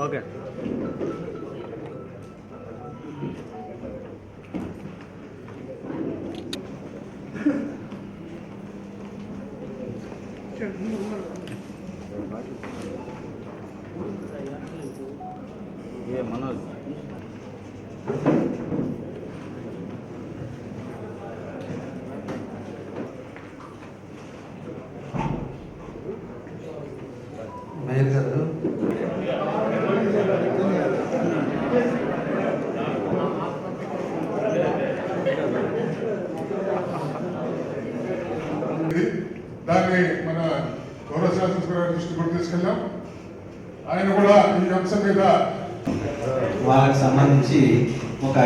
Okay ఏ Manoj mayor గారు దాన్ని మన గౌరవ శాసనసభ దృష్టి కూడా తీసుకెళ్ళాం. ఆయన కూడా ఈ అంశం మీద వాళ్ళకి సంబంధించి ఒక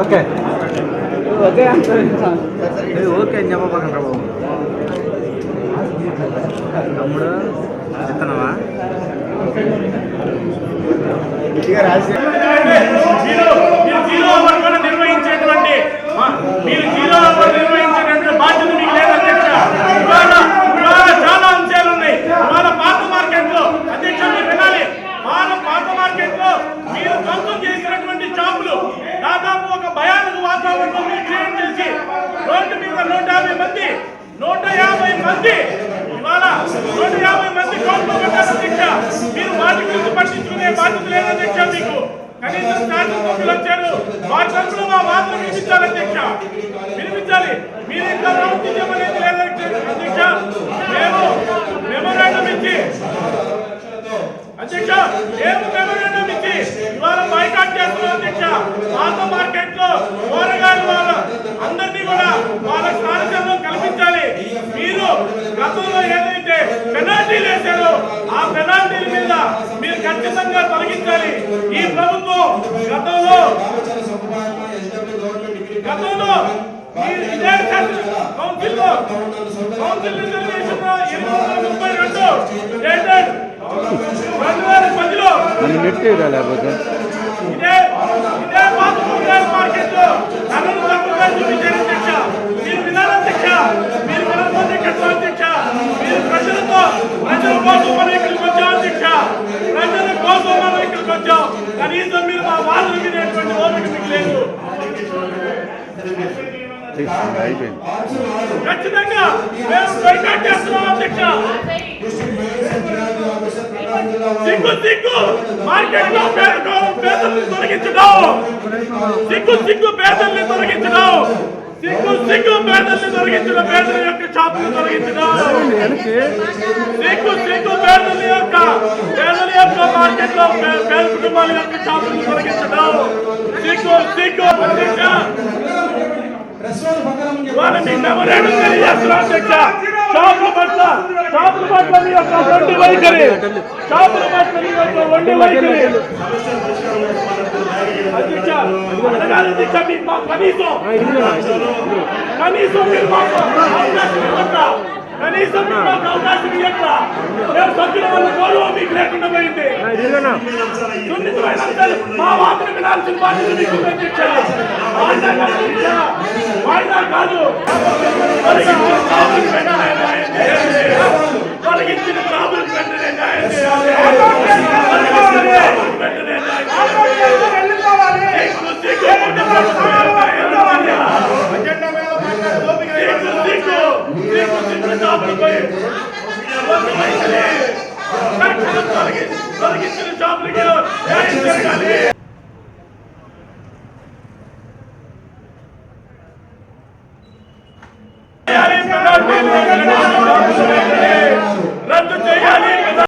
ఓకే. ఓకే అని చెప్పకండి బాబు. తమ్ముడు చెప్తున్నావా? జీరో మీరు జీరో అవర్ కూడా నిర్వహించేటువంటి ఆ, మీరు జీరో అవర్ నిర్వహించేటువంటి బాధ్యత మీకు లేదు అధ్యక్ష ఇవాళ ఇవాళ చాలా అంశాలు ఉన్నాయి ఇవాళ పాత మార్కెట్లో అధ్యక్ష మీరు వినాలి పాత పాత మార్కెట్లో మీరు సొంతం చేసినటువంటి షాపులు దాదాపు ఒక భయానక వాతావరణం మీరు క్రియేట్ చేసి రోడ్డు మీద నూట యాభై మంది నూట యాభై మంది ఇవాళ నూట యాభై మంది కోట్లు పెట్టారు అధ్యక్ష మీరు వాటి గురించి పట్టించుకునే బాధ్యత లేదని అధ్యక్ష మీకు. కనీసం శాసన సభ్యులు వచ్చారు. వారి తరఫున మా మాత్రం వినిపించాలి అధ్యక్ష. వినిపించాలి. మీరు ఇంకా ప్రవర్తించమనేది లేదు అధ్యక్ష మేము మెమోరాండం ఇచ్చి అధ్యక్ష మేము మెమోరాండం ఇచ్చి ఇవాళ బైకాట్ చేస్తున్నాం అధ్యక్ష పాత మార్కెట్లో కూరగాయలు వాళ్ళ అందరినీ కూడా వాళ్ళ స్థానికంలో కల్పించాలి. మీరు గతంలో ఏదైతే పెనాల్టీలు వేశారో ఆ పెనాల్టీల మీద మీరు ఖచ్చితంగా తొలగించాలి. ఈ ప్రభుత్వం గతంలో గతంలో కౌన్సిల్లో కౌన్సిల్ ముప్పై రెండు రెండు వేల పదిలో నెట్ లేకపోతే? కోసం మనం ఇక్కడికి వచ్చాం అధ్యక్ష ప్రజల కోసం మనం ఇక్కడికి వచ్చాం కనీసం మీరు మా వాదన వినేటువంటి ఓపిక మీకు లేదు ఖచ్చితంగా మేము బైకాట్ చేస్తున్నాం అధ్యక్ష సిగ్గు సిగ్గు మార్కెట్లో పేదకు తొలగించడం సిగ్గు సిగ్గు పేదల్ని తొలగించడం సిగ్గు సిగ్గు పేదల్ని తొలగించడం పేదల యొక్క షాపులు తొలగించడం సిగ్గు సిగ్గు పేదల యొక్క పేదల యొక్క మార్కెట్లో పే- పేద కుటుంబాల యొక్క షాపులు తొలగించడం. సిగ్గు సిగ్గు అధ్యక్ష. వాళ్ళ మీ మెమోరాండం తెలియజేస్తున్నా అధ్యక్ష. షాపుల పట్ల షాపుల పట్ల మీ యొక్క వండి వైఖరి. షాపుల పట్ల మీ యొక్క వండి వైఖరి. అధ్యక్ష అడగాలి అధ్యక్ష మీకు మాకు కనీసం కనీసం మీరు మాకు అవకాశం ఇవ్వట్లా కనీసం మీరు మాకు అవకాశం ఇవ్వట్లా మేము సభ్యుల వల్ల గౌరవం మీకు లేకుండా పోయింది సున్నితమైన అంశాలు మా వాదన వినాల్సిన బాధ్యత మీకు అధ్యక్ష వాయిదా కాదు なるほど!